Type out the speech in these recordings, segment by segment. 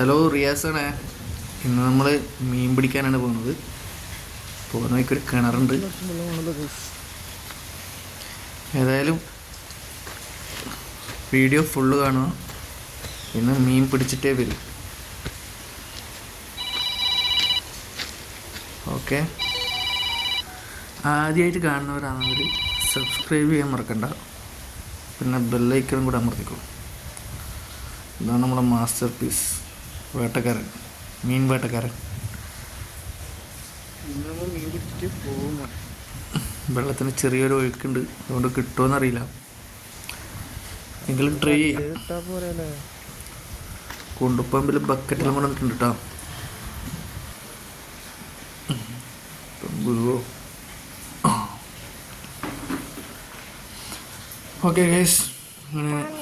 Hello റിയാസാണ്. ഇന്ന് നമ്മൾ മീൻ പിടിക്കാനാണ് പോകുന്നത്. പോകുന്ന വഴിക്കൊരു കിണറുണ്ട്. ഏതായാലും വീഡിയോ ഫുള്ള് കാണുക. ഇന്ന് മീൻ പിടിച്ചിട്ടേ വരും. ഓക്കെ. ആദ്യമായിട്ട് കാണുന്നവരാണെങ്കിൽ സബ്സ്ക്രൈബ് ചെയ്യാൻ മറക്കണ്ട. പിന്നെ ബെല്ലൈക്കണം കൂടെ അമർത്തിക്കോളൂ ഇതാണ് നമ്മുടെ മാസ്റ്റർ പീസ് വേട്ടക്കാരൻ. മീൻ വേട്ടക്കാരൻ. വെള്ളത്തിന് ചെറിയൊരു ഒഴുക്കുണ്ട്. അതുകൊണ്ട് കിട്ടുമെന്നറിയില്ല എങ്കിലും ട്രൈ ചെയ്യാം. കേട്ടാ കുണ്ടുപ്പമ്പിൽ ബക്കറ്റെല്ലാം കൊണ്ടിട്ടുണ്ട് കേട്ടോ വീഴോ ഓക്കെ ഗൈസ് അങ്ങനെ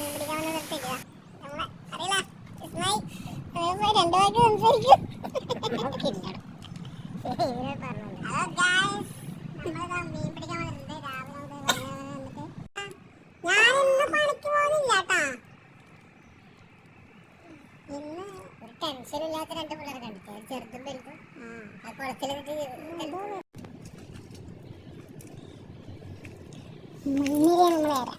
ടെൻഷൻ ഇല്ലാത്ത രണ്ട് പിള്ളേരെ കണ്ടിട്ട് ചെറുതും വലുതും ആ കുളത്തിലിട്ട് മണ്ണിര നമ്മൾ വരാം.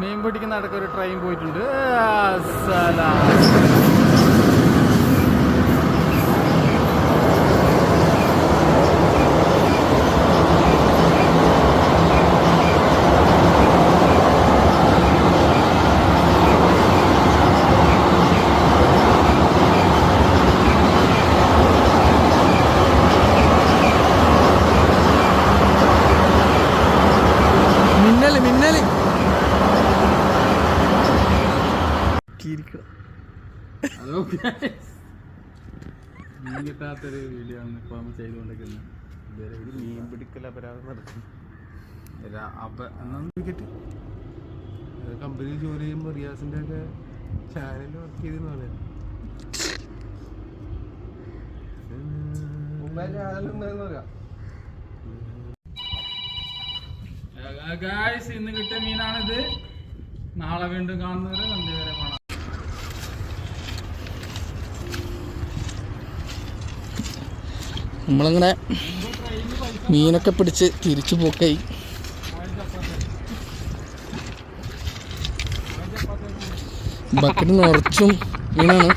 മീൻ പിടിക്കുന്ന ഇടയ്ക്ക് ഒരു ട്രെയിൻ പോയിട്ടുണ്ട്. സലാം. Hello guys. മീൻ കിട്ടാത്തൊരു വീഡിയോ ആണ് ഇപ്പൊ നമ്മൾ ചെയ്തുകൊണ്ടിരിക്കുന്നത്. ഇതുവരെ ഒരു മീൻ പിടിക്കൽ അപരാധം നടക്കും കമ്പനിയിൽ ജോലി ചെയ്യുമ്പോൾ റിയാസിന്റെ ഒക്കെ ചാനലിൽ വർക്ക് ചെയ്തെന്ന് പറയാം. ഗായ്സ് ഇന്ന് കിട്ടിയ മീനാണിത്. നാളെ വീണ്ടും കാണുന്നവരെ നന്ദി വരെ നമ്മളങ്ങനെ മീനൊക്കെ പിടിച്ച് തിരിച്ചു പോക്കായി. ബക്കറ്റ് നിറച്ചും മീനാണ്.